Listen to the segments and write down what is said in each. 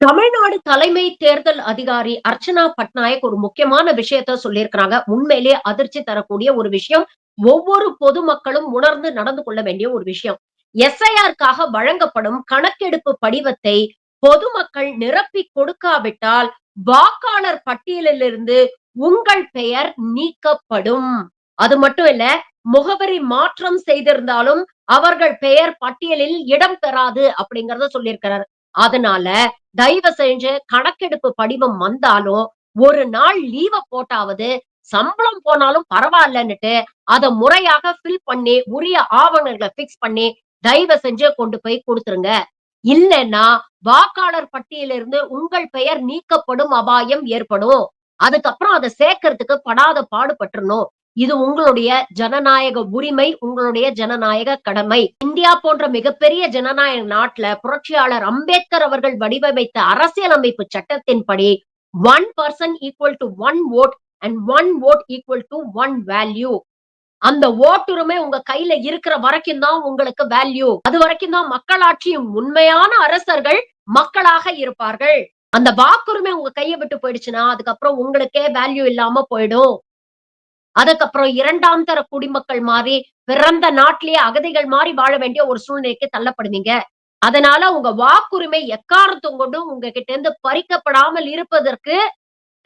தமிழ்நாடு தலைமை தேர்தல் அதிகாரி அர்ச்சனா பட்நாயக் ஒரு முக்கியமான விஷயத்த சொல்லியிருக்கிறாங்க. உண்மையிலே அதிர்ச்சி தரக்கூடிய ஒரு விஷயம். ஒவ்வொரு பொதுமக்களும் உணர்ந்து நடந்து கொள்ள வேண்டிய ஒரு விஷயம். எஸ்ஐஆருக்காக வழங்கப்படும் கணக்கெடுப்பு படிவத்தை பொதுமக்கள் நிரப்பி கொடுக்காவிட்டால் வாக்காளர் பட்டியலிலிருந்து உங்கள் பெயர் நீக்கப்படும். அது மட்டும் இல்ல முகவரி மாற்றம் செய்திருந்தாலும் அவர்கள் பெயர் பட்டியலில் இடம் பெறாது அப்படிங்கறத சொல்லியிருக்கிறார். அதனால தயவு செஞ்சு கணக்கெடுப்பு படிவம் வந்தாலும் ஒரு நாள் லீவ போட்டாவது சம்பளம் போனாலும் பரவாயில்லன்னுட்டு அதை முறையாக ஃபில் பண்ணி உரிய ஆவணங்களை பிக்ஸ் பண்ணி தயவு செஞ்சு கொண்டு போய் கொடுத்துருங்க. இல்லைன்னா வாக்காளர் பட்டியலிருந்து உங்கள் பெயர் நீக்கப்படும் அபாயம் ஏற்படும். அதுக்கப்புறம் அதை சேர்க்கறதுக்கு படாத பாடுபட்டுறணும். இது உங்களுடைய ஜனநாயக உரிமை உங்களுடைய ஜனநாயக கடமை. இந்தியா போன்ற மிகப்பெரிய ஜனநாயக நாட்டுல புரட்சியாளர் அம்பேத்கர் அவர்கள் வடிவமைத்த அரசியலமைப்பு சட்டத்தின்படி one person equal to one vote and one vote equal to one value அந்த ஓட்டுரிமை உங்க கையில இருக்கிற வரைக்கும் தான் உங்களுக்கு வேல்யூ அது வரைக்கும் தான் மக்களாட்சியும் உண்மையான அரசர்கள் மக்களாக இருப்பார்கள். அந்த வாக்குரிமை உங்க கையை விட்டு போயிடுச்சுன்னா அதுக்கப்புறம் உங்களுக்கே வேல்யூ இல்லாம போயிடும். அதுக்கப்புறம் இரண்டாம் தர குடிமக்கள் மாறி பிறந்த நாட்டிலேயே அகதிகள் மாறி வாழ வேண்டிய ஒரு சூழ்நிலைக்கு தள்ளப்படுவீங்க. அதனால உங்க வாக்குரிமை எக்காரத்தும் கொண்டும் உங்ககிட்ட இருந்து பறிக்கப்படாமல் இருப்பதற்கு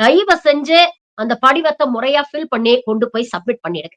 தயவு செஞ்சு அந்த படிவத்தை முறையா ஃபில் பண்ணி கொண்டு போய் சப்மிட் பண்ணிடுங்க.